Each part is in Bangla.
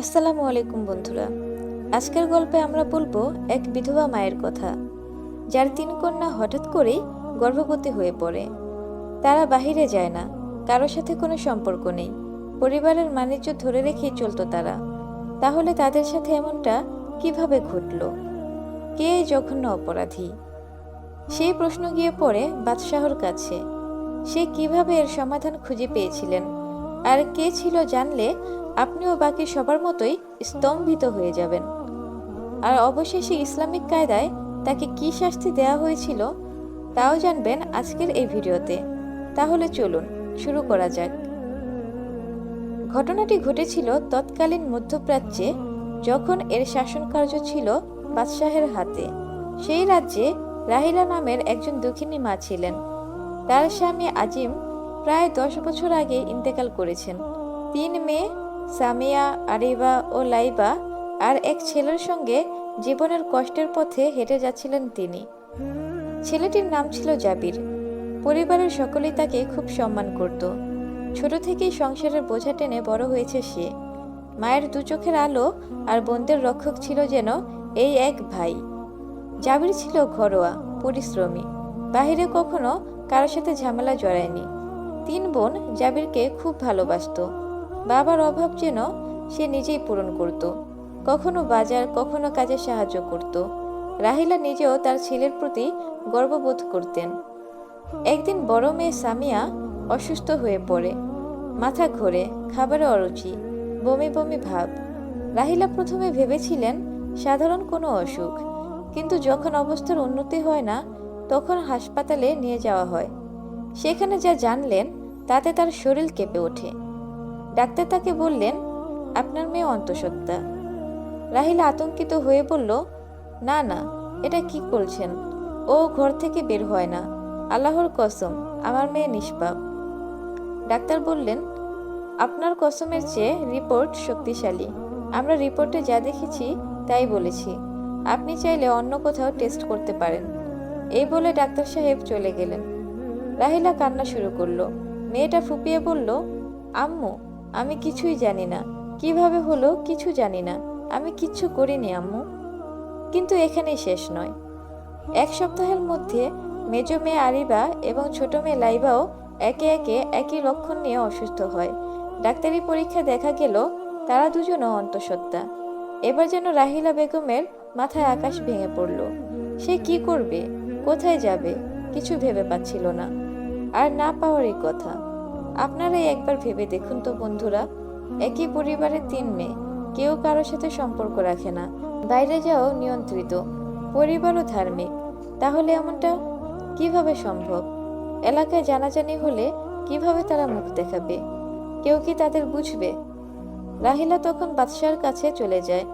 আসসালামু আলাইকুম বন্ধুরা। আজকের গল্পে আমরা বলব এক বিধবা মায়ের কথা, যার তিন কন্যা হঠাৎ করেই গর্ভবতী হয়ে পড়ে। তারা বাহিরে যায় না কারোর সাথে কোনো সম্পর্ক নেই, পরিবারের বাণিজ্য ধরে রেখেই চলতো তারা। তাহলে তাদের সাথে এমনটা কীভাবে ঘটলো? কে জঘন্য অপরাধী? সেই প্রশ্ন গিয়ে পড়ে বাদশাহর কাছে, সে কীভাবে এর সমাধান খুঁজে পেয়েছিলেন? আর কে ছিল জানলে আপনিও বাকি সবার মতোই স্তম্ভিত হয়ে যাবেন। আর অবশেষে ইসলামিক কায়দায় তাকে কি শাস্তি দেওয়া হয়েছিল তাও জানবেন আজকের এই ভিডিওতে। তাহলে চলুন, শুরু করা যাক। ঘটনাটি ঘটেছিল তৎকালীন মধ্যপ্রাচ্যে যখন এর শাসন কার্য ছিল বাদশাহের হাতে। সেই রাজ্যে রাহিলা নামের একজন দক্ষিণী মা ছিলেন। তার স্বামী আজিম প্রায় দশ বছর আগে ইন্তেকাল করেছেন। তিন মেয়ে সামিয়া আরিবা ও লাইবা আর এক ছেলের সঙ্গে জীবনের কষ্টের পথে হেঁটে যাচ্ছিলেন তিনি। ছেলেটির নাম ছিল জাবির। পরিবারের সকলেই তাকে খুব সম্মান করত। ছোট থেকেই সংসারের বোঝা টেনে বড় হয়েছে সে। মায়ের দু চোখের আলো আর বোনদের রক্ষক ছিল যেন এই এক ভাই। জাবির ছিল ঘরোয়া, পরিশ্রমী। বাহিরে কখনো কারোর সাথে ঝামেলা জড়ায়নি। তিন বোন জাবিরকে খুব ভালোবাসতো। বাবার অভাব যেন সে নিজেই পূরণ করত। কখনো বাজার, কখনো কাজে সাহায্য করত। রাহিলা নিজেও তার ছেলের প্রতি গর্ববোধ করতেন। একদিন বড় মেয়ে সামিয়া অসুস্থ হয়ে পড়ে। মাথা ঘোরে খাবারে অরুচি, বমি বমি ভাব। রাহিলা প্রথমে ভেবেছিলেন সাধারণ কোনো অসুখ, কিন্তু যখন অবস্থার উন্নতি হয় না, তখন হাসপাতালে নিয়ে যাওয়া হয়। সেখানে যা জানলেন, তাতে তার শরীর কেঁপে ওঠে। ডাক্তার তাকে বললেন, আপনার মেয়ে অন্তঃসত্ত্বা। রাহিলা আতঙ্কিত হয়ে বলল, না না, এটা কি করছেন? ও ঘর থেকে বের হয় না। আল্লাহর কসম, আমার মেয়ে নিষ্পাপ। ডাক্তার বললেন, আপনার কসমের চেয়ে রিপোর্ট শক্তিশালী। আমরা রিপোর্টে যা দেখেছি, তাই বলেছি। আপনি চাইলে অন্য কোথাও টেস্ট করতে পারেন। এই বলে ডাক্তার সাহেব চলে গেলেন। রাহিলা কান্না শুরু করল। মেয়েটা ফুপিয়ে বলল, আম্মু আমি কিছুই জানি না। কীভাবে হলো কিছু জানি না। আমি কিচ্ছু করিনি, আম্মু। কিন্তু এখানেই শেষ নয়। এক সপ্তাহের মধ্যে মেজ মেয়ে আরিবা এবং ছোট মেয়ে লাইবাও একে একে একই লক্ষণ নিয়ে অসুস্থ হয়। ডাক্তারি পরীক্ষা দেখা গেল, তারা দুজনও অন্তঃসত্ত্বা। এবার যেন রাহিলা বেগমের মাথায় আকাশ ভেঙে পড়ল। সে কি করবে? কোথায় যাবে? কিছু ভেবে পাচ্ছিল না। আর না পাওয়ারই কথা। আপনারাই একবার ভেবে দেখুন তো বন্ধুরা, একই পরিবারের তিন মেয়ে, কেউ কারোর সাথে সম্পর্ক রাখে না, বাইরে যাও নিয়ন্ত্রিত, পরিবারও ধার্মিক, তাহলে এমনটা কীভাবে সম্ভব? এলাকায় জানাজানি হলে কীভাবে তারা মুখ দেখাবে? কেউ কি তাদের বুঝবে? রাহিলা তখন বাদশাহর কাছে চলে যায়,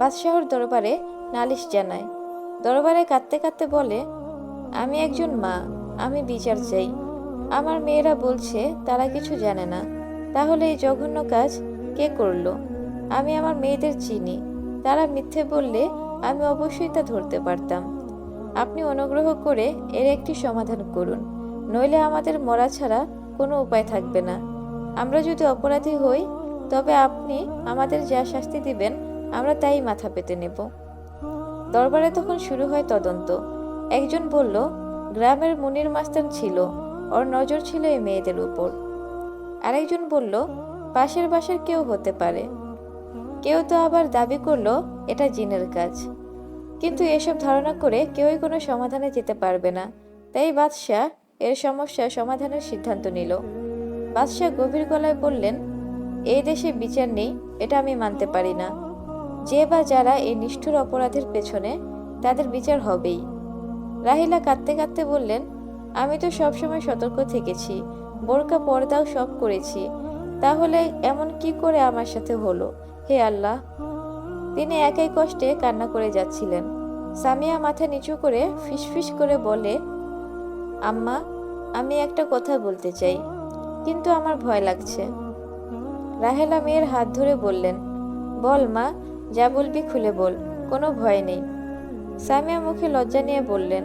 বাদশাহর দরবারে নালিশ জানায়, দরবারে কাঁদতে কাঁদতে বলে, আমি একজন মা, আমি বিচার চাই। আমার মেয়েরা বলছে, তারা কিছু জানে না। তাহলে এই জঘন্য কাজ কে করল? আমি আমার মেয়েদের চিনি। তারা মিথ্যে বললে আমি অবশ্যই তা ধরতে পারতাম। আপনি অনুগ্রহ করে এর একটি সমাধান করুন, নইলে আমাদের মরা ছাড়া কোনো উপায় থাকবে না। আমরা যদি অপরাধী হই, তবে আপনি আমাদের যা শাস্তি দিবেন, আমরা তাই মাথা পেতে নেব। দরবারে তখন শুরু হয় তদন্ত। একজন বলল, গ্রামের মুনির মাস্তান ছিল। ওর নজর ছিল এই মেয়েদের উপর। আরেকজন বলল, পাশের বাসার কেউ হতে পারে। কেউ তো আবার দাবি করল, এটা জিনের কাজ। কিন্তু এসব ধারণা করে কেউই কোনো সমাধানে যেতে পারবে না। তাই বাদশাহ এর সমস্যা সমাধানের সিদ্ধান্ত নিল। বাদশাহ গভীর গলায় বললেন, এই দেশে বিচার নেই, এটা আমি মানতে পারি না। যে বা যারা এই নিষ্ঠুর অপরাধের পেছনে, তাদের বিচার হবেই। রাহিলা কাঁদতে কাঁদতে বললেন আমি তো সবসময় সতর্ক থেকেছি। বোরকা পর্দাও সব করেছি। তাহলে এমন কি করে আমার সাথে হলো? হে আল্লাহ। তিনি একাই কষ্টে কান্না করে যাচ্ছিলেন। সামিয়া মাথা নিচু করে ফিসফিস করে বলে, আম্মা, আমি একটা কথা বলতে চাই, কিন্তু আমার ভয় লাগছে। রাহেলা মেয়ের হাত ধরে বললেন, বল মা, যা বলবি খুলে বল, কোনো ভয় নেই। সামিয়া মুখে লজ্জা নিয়ে বললেন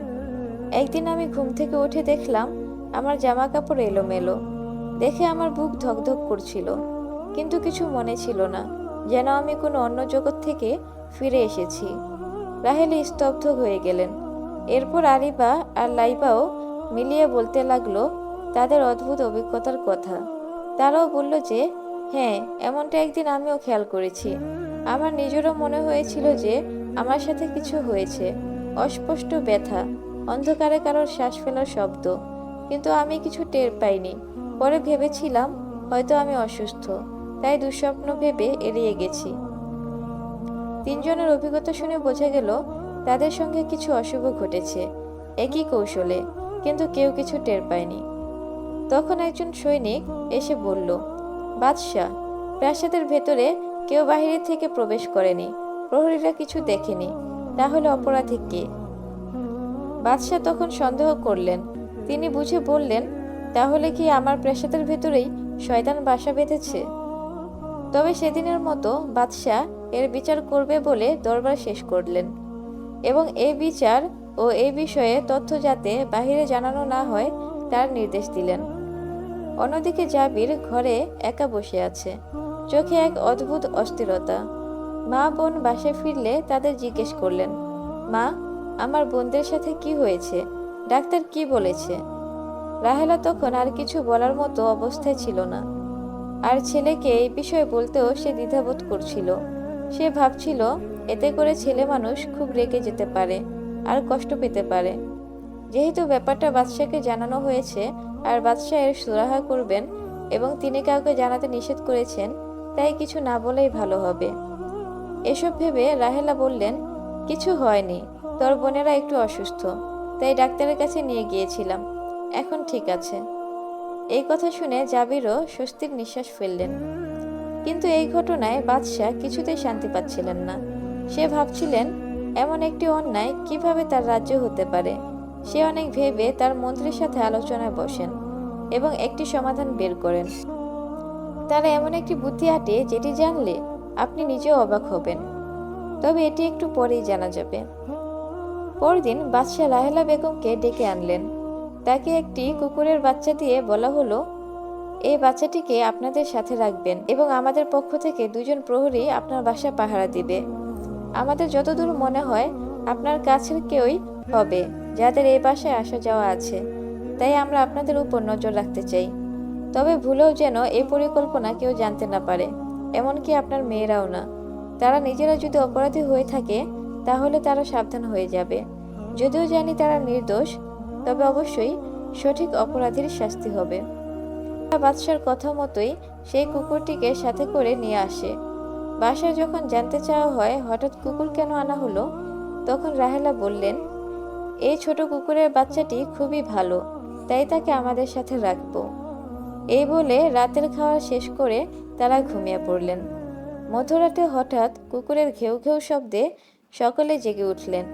একদিন আমি ঘুম থেকে উঠে দেখলাম আমার জামা কাপড় এলোমেলো। দেখে আমার বুক ধকধক করছিল, কিন্তু কিছু মনে ছিল না, যেন আমি কোনো অন্য জগৎ থেকে ফিরে এসেছি। রাহেলা স্তব্ধ হয়ে গেলেন। এরপর আরিবা আর লাইবাও মিলিয়ে বলতে লাগল, তাদের অদ্ভুত অভিজ্ঞতার কথা। তারাও বলল যে হ্যাঁ এমনটা একদিন আমিও খেয়াল করেছি। আমার নিজেরও মনে হয়েছিল যে, আমার সাথে কিছু হয়েছে। অস্পষ্ট ব্যথা অন্ধকারে কারোর শ্বাস ফেলার শব্দ। কিন্তু আমি কিছু টের পাইনি। পরে ভেবেছিলাম, হয়তো আমি অসুস্থ। তাই দুঃস্বপ্ন ভেবে এড়িয়ে গেছি। তিনজনের অভিজ্ঞতা শুনে বোঝা গেল, তাদের সঙ্গে কিছু অশুভ ঘটেছে। একই কৌশলে, কিন্তু কেউ কিছু টের পায়নি। তখন একজন সৈনিক এসে বলল, বাদশাহ, প্রাসাদের ভেতরে কেউ বাহিরে থেকে প্রবেশ করেনি। প্রহরীরা কিছু দেখেনি। তাহলে অপরাধী কে? বাদশাহ তখন সন্দেহ করলেন। তিনি বুঝে বললেন, তাহলে কি আমার প্রাসাদের ভেতরেই শয়তান বাসা বেঁধেছে? তবে সেদিনের মতো বাদশাহ এর বিচার করবে বলে দরবার শেষ করলেন এবং এই বিচার ও এই বিষয়ে তথ্য যাতে বাহিরে জানানো না হয়, তার নির্দেশ দিলেন। অন্যদিকে জাবির ঘরে একা বসে আছে। চোখে এক অদ্ভুত অস্থিরতা। মা বোন বাসায় ফিরলে তাদের জিজ্ঞেস করলেন, মা আমার বোনদের সাথে কি হয়েছে? ডাক্তার কি বলেছে? রাহেলা তখন আর কিছু বলার মতো অবস্থায় ছিল না। আর ছেলেকে এই বিষয়ে বলতেও সে দ্বিধাবোধ করছিল। সে ভাবছিল, এতে করে ছেলে মানুষ খুব রেগে যেতে পারে, আর কষ্ট পেতে পারে। যেহেতু ব্যাপারটা বাদশাকে জানানো হয়েছে, আর বাদশাহ এর সুরাহা করবেন এবং তিনি কাউকে জানাতে নিষেধ করেছেন, তাই কিছু না বলেই ভালো হবে। এসব ভেবে রাহেলা বললেন, কিছু হয়নি। তোর বোনেরা একটু অসুস্থ, তাই ডাক্তারের কাছে নিয়ে গিয়েছিলাম। এখন ঠিক আছে। এই কথা শুনে জাবিরও স্বস্তির নিঃশ্বাস ফেললেন। কিন্তু এই ঘটনায় বাদশাহ কিছুতেই শান্তি পাচ্ছিলেন না। সে ভাবছিলেন, এমন একটি অন্যায় কীভাবে তার রাজ্য হতে পারে? সে অনেক ভেবে তার মন্ত্রীর সাথে আলোচনায় বসেন এবং একটি সমাধান বের করেন। তারা এমন একটি বুদ্ধি আটে যেটি জানলে আপনি নিজেও অবাক হবেন। তবে এটি একটু পরেই জানা যাবে। পরদিন বাদশাহ রাহেলা বেগমকে ডেকে আনলেন। তাকে একটি কুকুরের বাচ্চা দিয়ে বলা হলো এই বাচ্চাটিকে আপনাদের সাথে রাখবেন এবং আমাদের পক্ষ থেকে দুজন প্রহরী আপনার বাসা পাহারা দিবে। আমাদের যতদূর মনে হয়, আপনার কাছের কেউই হবে, যাদের এই বাসায় আসা যাওয়া আছে। তাই আমরা আপনাদের উপর নজর রাখতে চাই। তবে ভুলেও যেন এই পরিকল্পনা কেউ জানতে না পারে, এমনকি আপনার মেয়েরাও না। তারা নিজেরা যদি অপরাধী হয়ে থাকে তাহলে তারা সাবধান হয়ে যাবে। যদিও জানি তারা নির্দোষ, তবে অবশ্যই সঠিক অপরাধীর শাস্তি হবে। বাদশার কথা মতোই সেই কুকুরটিকে সাথে করে নিয়ে আসে। বাসায় যখন জানতে চাওয়া হয় হঠাৎ কুকুর কেন আনা হলো, তখন রাহেলা বললেন, এই ছোট কুকুরের বাচ্চাটি খুবই ভালো, তাই তাকে আমাদের সাথে রাখব। এই বলে রাতের খাওয়া শেষ করে তারা ঘুমিয়ে পড়লেন। মধ্যরাতে হঠাৎ কুকুরের ঘেউ ঘেউ শব্দে সকলে জেগে উঠলেন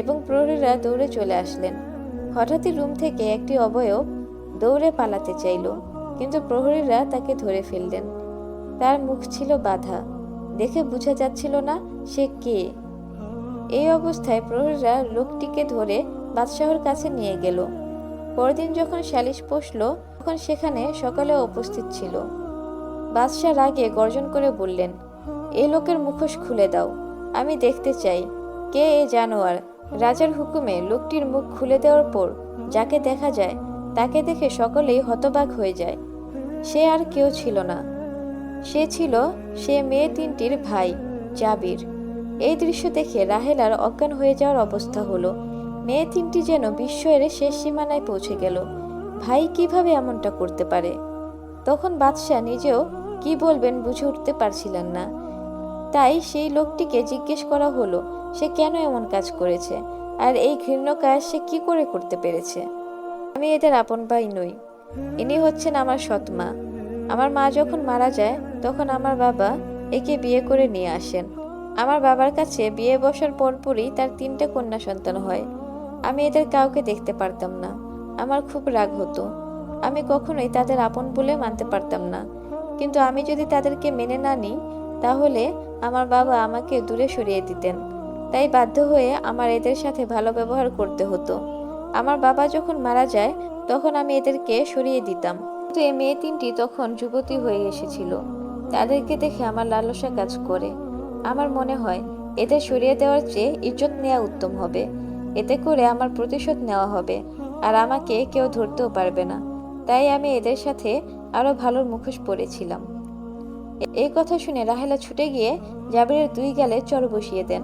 এবং প্রহরীরা দৌড়ে চলে আসলেন। হঠাৎই রুম থেকে একটি অবয়ব দৌড়ে পালাতে চাইল, কিন্তু প্রহরীরা তাকে ধরে ফেললেন। তার মুখ ছিল বাধা, দেখে বোঝা যাচ্ছিল না সে কে। এই অবস্থায় প্রহরীরা লোকটিকে ধরে বাদশাহর কাছে নিয়ে গেল। পরদিন যখন সালিশ বসল, তখন সেখানে সকালে উপস্থিত ছিল। বাদশাহ রাগে গর্জন করে বললেন, এ লোকের মুখোশ খুলে দাও। আমি দেখতে চাই, কে এ জানোয়ার? রাজার হুকুমে লোকটির মুখ খুলে দেওয়ার পর যাকে দেখা যায়, তাকে দেখে সকলেই হতবাক হয়ে যায়। সে আর কেউ ছিল না। সে ছিল সে মেয়ে তিনটির ভাই, জাবির। এই দৃশ্য দেখে রাহেলার অজ্ঞান হয়ে যাওয়ার অবস্থা হলো। মেয়ে তিনটি যেন বিস্ময়ের শেষ সীমানায় পৌঁছে গেল। ভাই কীভাবে এমনটা করতে পারে? তখন বাদশাহ নিজেও কি বলবেন বুঝে উঠতে পারছিলেন না। তাই সেই লোকটিকে জিজ্ঞেস করা হলো, সে কেন এমন কাজ করেছে? আর এই ঘৃণ্য কাজ সে কি করে করতে পেরেছে? আমি এদের আপন ভাই নই। ইনি হচ্ছেন আমার সৎ মা। আমার মা যখন মারা যায়, তখন আমার বাবা একে বিয়ে করে নিয়ে আসেন। আমার বাবার কাছে বিয়ে বসার পরপরই তার তিনটে কন্যা সন্তান হয়। আমি এদের কাউকে দেখতে পারতাম না। আমার খুব রাগ হতো। আমি কখনোই তাদের আপন বলে মানতে পারতাম না। কিন্তু আমি যদি তাদেরকে মেনে না নিই, তাহলে আমার বাবা আমাকে দূরে সরিয়ে দিতেন। তাই বাধ্য হয়ে আমার এদের সাথে ভালো ব্যবহার করতে হতো। আমার বাবা যখন মারা যায়, তখন আমি এদেরকে সরিয়ে দিতাম। কিন্তু এই মেয়ে তিনটি তখন যুবতী হয়ে এসেছিল। তাদেরকে দেখে আমার লালসা কাজ করে। আমার মনে হয়, এদের সরিয়ে দেওয়ার চেয়ে ইজ্জত নেওয়া উত্তম হবে। এতে করে আমার প্রতিশোধ নেওয়া হবে। আর আমাকে কেউ ধরতেও পারবে না। তাই আমি এদের সাথে আরও ভালোর মুখোশ পরেছিলাম। এই কথা শুনে রাহেলা ছুটে গিয়ে জাবিরের দুই গালে চর বসিয়ে দেন।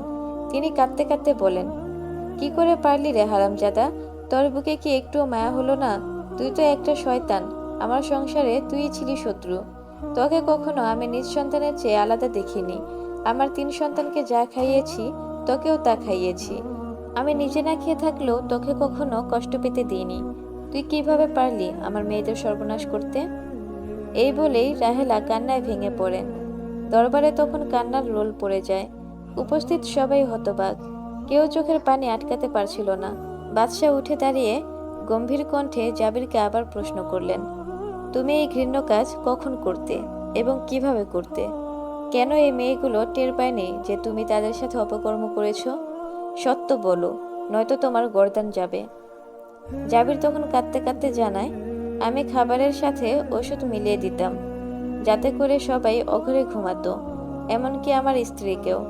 তিনি কাঁদতে কাঁদতে বলেন কি করে পারলি রে হারামজাদা? তোর বুকে কি একটুও মায়া হলো না? তুই তো একটা শয়তান। আমার সংসারে তুই ছিলি শত্রু। তোকে কখনো আমি নিজ সন্তানের চেয়ে আলাদা দেখিনি। আমার তিন সন্তানকে যা খাইয়েছি, তোকেও তা খাইয়েছি। আমি নিজে না খেয়ে থাকলেও তোকে কখনো কষ্ট পেতে দিইনি। তুই কীভাবে পারলি আমার মেয়েদের সর্বনাশ করতে? এই বলেই রাহেলা কান্নায় ভেঙে পড়েন দরবারে তখন কান্নার রোল পড়ে যায়। উপস্থিত সবাই হতবাক। কেউ চোখের পানি আটকাতে পারছিল না। বাদশাহ উঠে দাঁড়িয়ে গম্ভীর কণ্ঠে জাবিরকে আবার প্রশ্ন করলেন, তুমি এই ঘৃণ্য কাজ কখন করতে এবং কীভাবে করতে? কেন এই মেয়েগুলো টের পায়নি যে তুমি তাদের সাথে অপকর্ম করেছ? সত্য বলো, নয়তো তোমার গর্দান যাবে। জাবির তখন কাঁদতে কাঁদতে জানায় আমি খাবারের সাথে ওষুধ মিলিয়ে দিতাম, যাতে করে সবাই অঘরে ঘুমাতো, এমনকি আমার স্ত্রীকেও।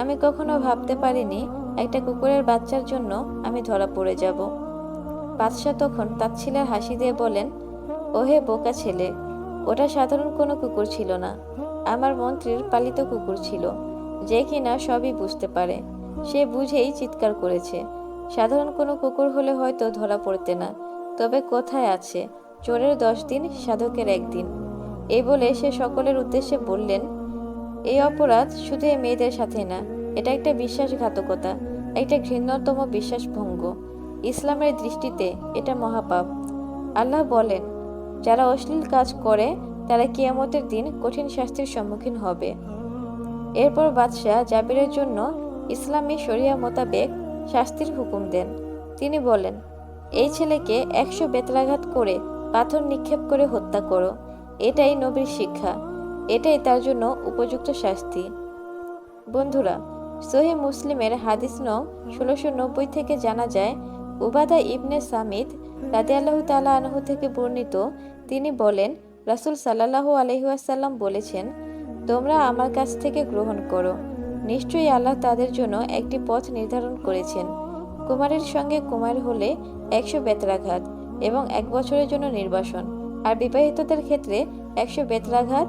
আমি কখনো ভাবতে পারিনি একটা কুকুরের বাচ্চার জন্য আমি ধরা পড়ে যাব। বাদশাহ তখন তাচ্ছিলার হাসি দিয়ে বলেন, ওহে বোকা ছেলে, ওটা সাধারণ কোনো কুকুর ছিল না। আমার মন্ত্রীর পালিত কুকুর ছিল, যে কিনা সবই বুঝতে পারে। সে বুঝেই চিৎকার করেছে। সাধারণ কোনো কুকুর হলে হয়তো ধরা পড়তে না, তবে কোথায় আছে চোরের দশ দিন, সাধকের একদিন। এই বলে সে সকলের উদ্দেশ্যে বললেন এই অপরাধ শুধু এই মেয়েদের সাথে না, এটা একটা বিশ্বাসঘাতকতা, একটা ঘৃণ্যতম বিশ্বাসভঙ্গ। ইসলামের দৃষ্টিতে এটা মহাপাপ। আল্লাহ বলেন, যারা অশ্লীল কাজ করে, তারা কিয়ামতের দিন কঠিন শাস্তির সম্মুখীন হবে। এরপর বাদশাহ জাবিরের জন্য ইসলামী শরিয়া মোতাবেক শাস্তির হুকুম দেন। তিনি বলেন, এই ছেলেকে একশো বেতরাঘাত করে পাথর নিক্ষেপ করে হত্যা করো। এটাই নবীর শিক্ষা। এটাই তার জন্য উপযুক্ত শাস্তি। বন্ধুরা, সহি মুসলিমের হাদিস নং ষোলোশো নব্বই থেকে জানা যায়, উবাদা ইবনে সামিদ রাতে আল্লাহ তালা আনহু থেকে বর্ণিত, তিনি বলেন, রাসুল সাল্লাহু আলহিহাসাল্লাম বলেছেন, তোমরা আমার কাছ থেকে গ্রহণ করো। নিশ্চয়ই আল্লাহ তাদের জন্য একটি পথ নির্ধারণ করেছেন। কুমারের সঙ্গে কুমার হলে একশো বেতরাঘাত এবং এক বছরের জন্য নির্বাসন। আর বিবাহিতদের ক্ষেত্রে একশো বেতলাঘাত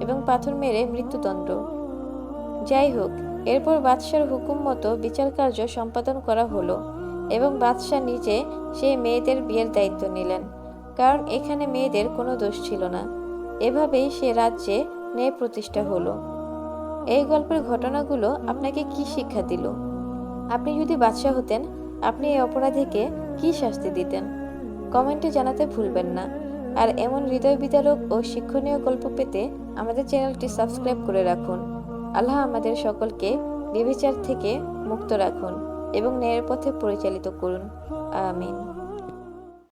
এবং পাথর মেরে মৃত্যুদণ্ড। যাই হোক, এরপর বাদশার হুকুম মতো বিচার কার্য সম্পাদন করা হলো এবং বাদশাহ নিজে সেই মেয়েদের বিয়ের দায়িত্ব নিলেন। কারণ এখানে মেয়েদের কোনো দোষ ছিল না। এভাবেই সে রাজ্যে ন্যায় প্রতিষ্ঠা হলো। এই গল্পের ঘটনাগুলো আপনাকে কি শিক্ষা দিল? আপনি যদি বাদশাহ হতেন, আপনি এই অপরাধীকে কি শাস্তি দিতেন? কমেন্টে জানাতে ভুলবেন না। আর এমন হৃদয় বিদারক ও শিক্ষণীয় গল্প পেতে আমাদের চ্যানেলটি সাবস্ক্রাইব করে রাখুন। আল্লাহ আমাদের সকলকে বিবিচার থেকে মুক্ত রাখুন এবং ন্যায়ের পথে পরিচালিত করুন। আমিন।